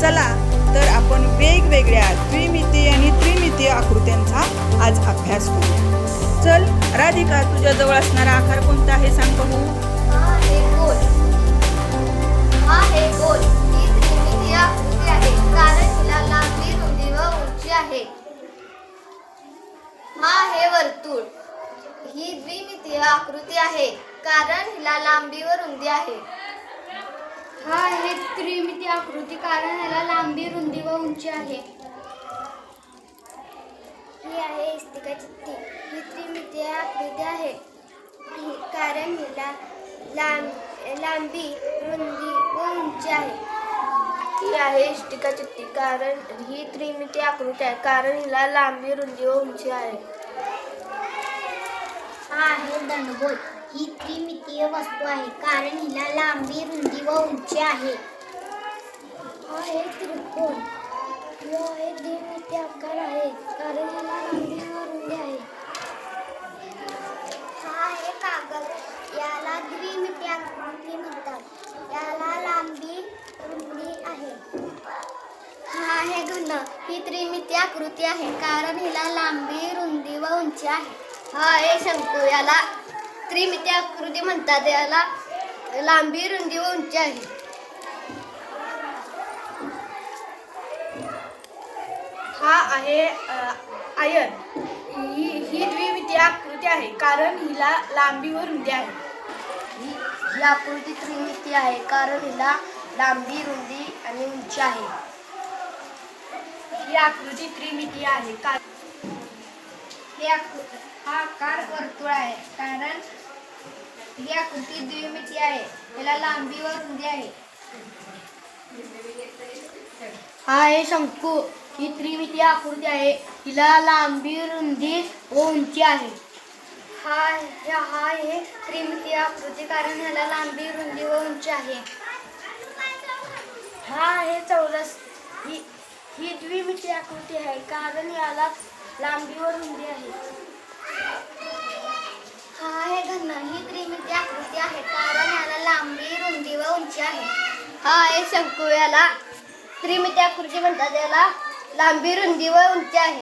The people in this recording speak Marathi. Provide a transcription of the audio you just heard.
चला तर आपण वेगवेगळ्या द्विमितीय आणि त्रिमितीय आकृत्यांचा आज अभ्यास करू. चल राधिका तुझ्या जवळ असणारा आकार कोणता आहे सांग बघू. हा हे गोल हा आहे गोल ही त्रिमितीय आकृती आहे कारण हिला लांबी रुंदी व आहे हा आहे वर्तुळ ही द्विमितीय आकृती आहे कारण हिला लांबी व रुंदी आहे. हा आहे त्रिमितीय आकृती कारण ह्याला लांबी रुंदी व उंची आहे. ही आहे इस्तिका चिठ्ठी. ही त्रिमितीय आकृती आहे. कारण हिला लांब लांबी रुंदी व उंची आहे. ही आहे इष्टिका चिठ्ठी कारण ही त्रिमितीय आकृती आहे. कारण हिला लांबी रुंदी व उंची आहे. हा आहे दंडगोल. ही त्रिमितीय वस्तू आहे कारण हिला लांबी रुंदी व उंची आहे. हा त्रिकोण. हा आहे द्विमितीय आकार आहे कारण हिला लांबी व रुंदी आहे. हा आहे कागद याला द्विमितीय आकृती म्हणतात. याला लांबी रुंदी आहे. हा आहे घन ही त्रिमितीय आकृती आहे कारण हिला लांबी रुंदी व उंची आहे. हा आहे शंकू. याला त्रिमितीय आकृती म्हणतात याला लांबी रुंदी व उंची आहे. हा आहे आयन. ही ही द्विमितीय आकृती आहे कारण हिला लांबी व रुंदी आहे. ही ही आकृती त्रिमितीय आहे कारण हिला लांबी रुंदी आणि उंची आहे. ही आकृती त्रिमितीय आहे कारण ही आकृ हा आकार वर्तुळ आहे. कारण ही आकृती द्विमिती आहे. याला लांबी व रुंदी आहे. हा आहे शंकू. ही त्रिमिती आकृती आहे. हिला लांबी रुंदी व उंची आहे. हा हा आहे त्रिमिती आकृती. कारण ह्याला लांबी रुंदी व उंची आहे. हा आहे चौरस. ही ही द्विमिती आकृती आहे. कारण याला लांबी व रुंदी आहे. हा आहे घन ही त्रिमिती आकृती आहे. कारण याला लांबी रुंदी व उंची आहे. हा आहे शंकू. याला त्रिमिती आकृती म्हणतात. याला लांबी रुंदी व उंची आहे.